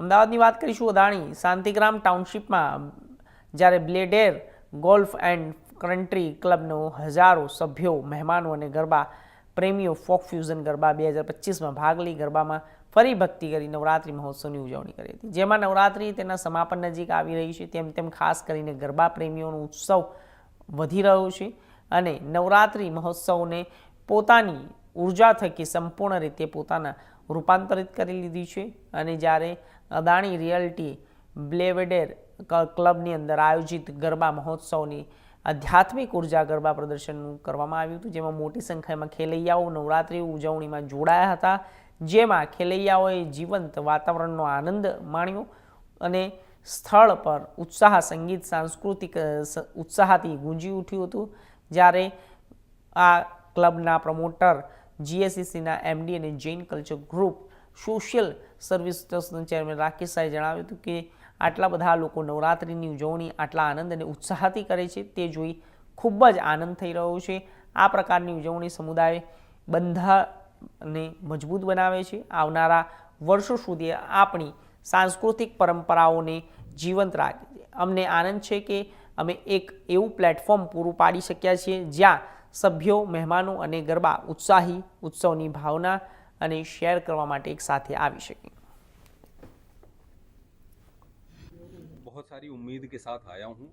અમદાવાદની વાત કરીશું અદાણી શાંતિગ્રામ ટાઉનશીપમાં જ્યારે બ્લેડેર ગોલ્ફ એન્ડ કન્ટ્રી ક્લબનો હજારો સભ્યો મહેમાનો અને ગરબા પ્રેમીઓ ફોક ફ્યુઝન ગરબા બે હજાર પચીસમાં ભાગ લઈ ગરબામાં ફરી ભક્તિ કરી નવરાત્રિ મહોત્સવની ઉજવણી કરી હતી જેમાં નવરાત્રિ તેના સમાપન નજીક આવી રહી છે તેમ તેમ ખાસ કરીને ગરબા પ્રેમીઓનો ઉત્સવ વધી રહ્યો છે અને નવરાત્રિ મહોત્સવને પોતાની ઉર્જા થકી સંપૂર્ણ રીતે પોતાના રૂપાંતરિત કરી લીધી છે અને જ્યારે અદાણી રિયલ્ટી બ્લેવેડેર ક્લબની અંદર આયોજિત ગરબા મહોત્સવની આધ્યાત્મિક ઉર્જા ગરબા પ્રદર્શનનું કરવામાં આવ્યું હતું જેમાં મોટી સંખ્યામાં ખેલૈયાઓ નવરાત્રિ ઉજવણીમાં જોડાયા હતા જેમાં ખેલૈયાઓએ જીવંત વાતાવરણનો આનંદ માણ્યો અને સ્થળ પર ઉત્સાહ સંગીત સાંસ્કૃતિક ઉત્સાહથી ગુંજી ઉઠ્યું હતું જ્યારે આ ક્લબના પ્રમોટર જીએસસીસીના એમડી અને Jain culture group social service ટ્રસ્ટના ચેરમેન રાકેશ શાહે જણાવ્યું હતું કે આટલા બધા લોકો નવરાત્રિની ઉજવણી આટલા આનંદ અને ઉત્સાહથી કરે છે તે જોઈ ખૂબ જ આનંદ થઈ રહ્યો છે આ પ્રકારની ઉજવણી સમુદાય બંધાને મજબૂત બનાવે છે આવનારા વર્ષો સુધી આપણી સાંસ્કૃતિક પરંપરાઓને જીવંત રાખે અમને આનંદ છે કે અમે એક એવું પ્લેટફોર્મ પૂરું પાડી શક્યા છીએ જ્યાં सभ्यों मेहमानों गरबा उत्साही उत्सव की भावना અને करने एक साथ એક बहुत सारी उम्मीद के साथ आया हूँ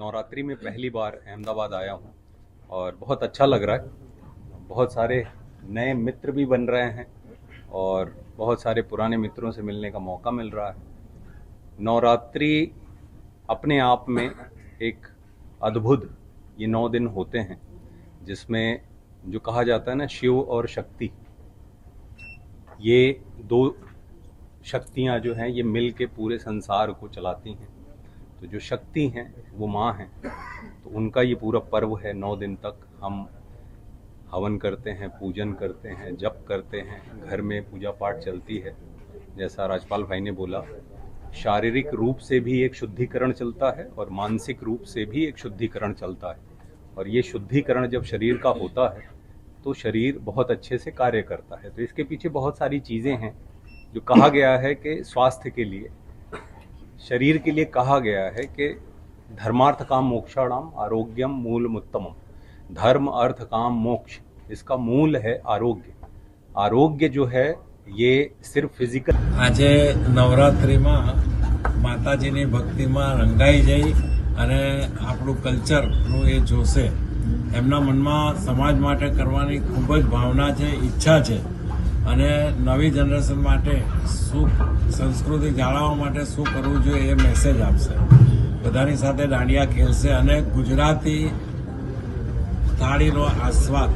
नवरात्रि में पहली बार अहमदाबाद आया हूँ और बहुत अच्छा लग रहा है बहुत सारे नए मित्र भी बन रहे हैं और बहुत सारे पुराने मित्रों से मिलने का मौका मिल रहा है नवरात्रि अपने आप में एक अद्भुत ये नौ दिन होते हैं जिसमें जो कहा जाता है ना शिव और शक्ति ये दो शक्तियाँ जो हैं ये मिल के पूरे संसार को चलाती हैं तो जो शक्ति हैं वो माँ हैं तो उनका ये पूरा पर्व है नौ दिन तक हम हवन करते हैं पूजन करते हैं जप करते हैं घर में पूजा पाठ चलती है जैसा राजपाल भाई ने बोला शारीरिक रूप से भी एक शुद्धिकरण चलता है और मानसिक रूप से भी एक शुद्धिकरण चलता है और ये शुद्धिकरण जब शरीर का होता है तो शरीर बहुत अच्छे से कार्य करता है तो इसके पीछे बहुत सारी चीज़ें हैं जो कहा गया है कि स्वास्थ्य के लिए शरीर के लिए कहा गया है कि धर्मार्थ काम मोक्षाणाम आरोग्यम मूल उत्तमम धर्म अर्थ काम मोक्ष इसका मूल है आरोग्य आरोग्य जो है सिर्फ फिजिकल आज नवरात्रि સિર્ફ माता जी ने भक्ति में रंगाई जाए અને આપણું કલ્ચરનું એ જોશે એમના મનમાં સમાજ માટે કરવાની ખૂબ જ ભાવના છે ઈચ્છા છે અને નવી જનરેશન માટે શું સંસ્કૃતિ જાળવવા માટે શું કરવું જોઈએ એ મેસેજ આપશે બધાની સાથે દાંડિયા ખેલશે અને ગુજરાતી થાળીનો આસ્વાદ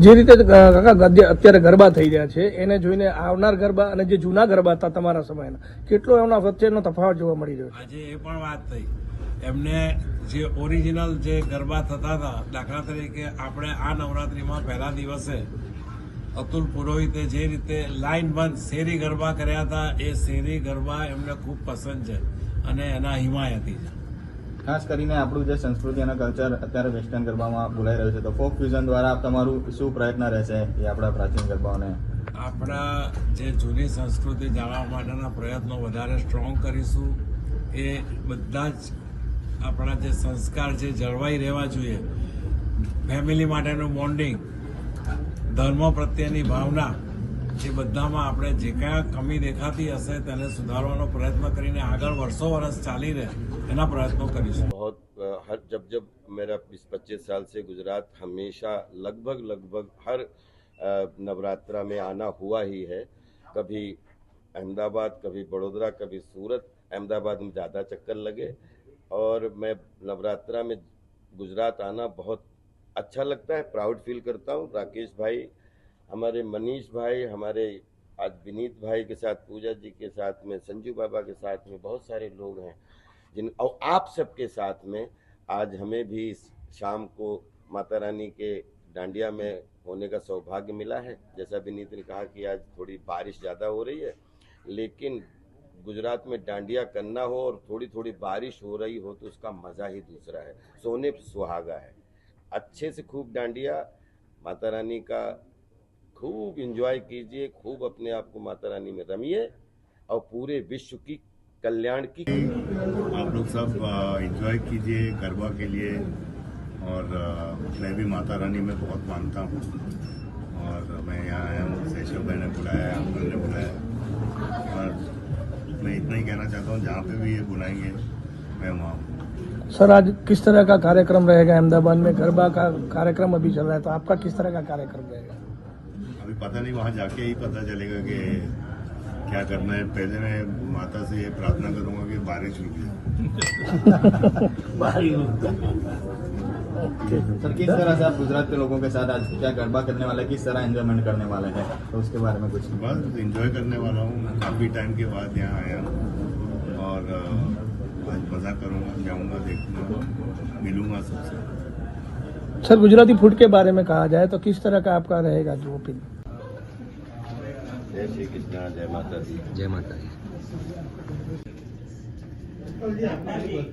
જે રીતે કાકા ગદ્ય અત્યારે ગરબા થઈ રહ્યા છે એને જોઈને આવનાર ગરબા અને જે જૂના ગરબા હતા તમારા સમયના કેટલો એમના વચ્ચેનો તફાવત જોવા મળી રહ્યો આજે એ પણ વાત થઈ એમને જે ઓરિજિનલ જે ગરબા થતા હતા દાખલા તરીકે આપણે આ નવરાત્રિમાં પહેલા દિવસે અતુલ પુરોહિતે જે રીતે લાઈન બંધ શેરી ગરબા કર્યા હતા એ શેરી ગરબા એમને ખૂબ પસંદ છે અને એના હિમાયતી છે ખાસ કરીને આપણું જે સંસ્કૃતિ અને કલ્ચર અત્યારે વેસ્ટર્ન ગરબામાં ભૂલાઈ રહ્યું છે તો ફોક ફ્યુઝન દ્વારા તમારું શું પ્રયત્ન રહેશે એ આપણા પ્રાચીન ગરબાઓને આપણા જે જૂની સંસ્કૃતિ જાળવવા માટેના પ્રયત્નો વધારે સ્ટ્રોંગ કરીશું એ બધા જ આપણા જે સંસ્કાર છે જળવાઈ રહેવા જોઈએ ફેમિલી માટેનું બોન્ડિંગ ધર્મ પ્રત્યેની ભાવના ये बदला में आपने जेका कमी देखा थी उसे त्याने सुधारવાનો પ્રયત્ન કરીને આગળ વર્ષો વર્ષ ચાલીને એના પ્રયત્ન કર્યો છે બહુત હર જબ જબ મેરા 25 سال સે ગુજરાત હંમેશા લગભગ લગભગ હર નવરાત્રા મે આના ہوا હી હે કભી અમદાવાદ કભી બરોદરા કભી સુરત અમદાવાદ મે જ્યાદા ચક્કર લગે ઓર મે નવરાત્રા મે ગુજરાત આના બહુત અચ્છા લગતા હે પ્રૌડ ફીલ કરતા હું રાકેશભાઈ हमारे मनीष भाई हमारे आज विनीत भाई के साथ पूजा जी के साथ में संजू बाबा के साथ में बहुत सारे लोग हैं जिन और आप सबके साथ में आज हमें भी शाम को माता रानी के डांडिया में होने का सौभाग्य मिला है जैसा विनीत ने कहा कि आज थोड़ी बारिश ज़्यादा हो रही है लेकिन गुजरात में डांडिया करना हो और थोड़ी थोड़ी बारिश हो रही हो तो उसका मज़ा ही दूसरा है सोने सुहागा है अच्छे से खूब डांडिया माता रानी का खूब इंजॉय कीजिए खूब अपने आप को माता रानी में रमिए और पूरे विश्व की कल्याण की आप लोग सब इंजॉय कीजिए गरबा के लिए और मैं भी माता रानी में बहुत मानता हूँ और मैं यहाँ आया हूँ शेषव भाई ने बुलाया आप ने बुलाया और मैं इतना ही कहना चाहता हूँ जहाँ पे भी ये बुलाएंगे मैं वहाँ हूँ सर आज किस तरह का कार्यक्रम रहेगा अहमदाबाद में गरबा का कार्यक्रम अभी चल रहा है तो आपका किस तरह का कार्यक्रम रहेगा अभी पता नहीं वहाँ जाके ही पता चलेगा कि क्या करना है पहले मैं माता से ये प्रार्थना करूँगा कि बारिश रुक जाए सर किस तरह से आप गुजरात के लोगों के साथ आज क्या गरबा करने वाले किस तरह एंजॉयमेंट करने वाले हैं तो उसके बारे में कुछ बस एंजॉय करने वाला हूँ काफ़ी टाइम के बाद यहाँ आया हूँ और आज मज़ा करूँगा जाऊँगा देखूंगा मिलूंगा सबसे सर गुजराती फूड के बारे में कहा जाए तो किस तरह का आपका रहेगा जो ओपिनियन જય શ્રી કૃષ્ણ જય માતાજી જય માતાજી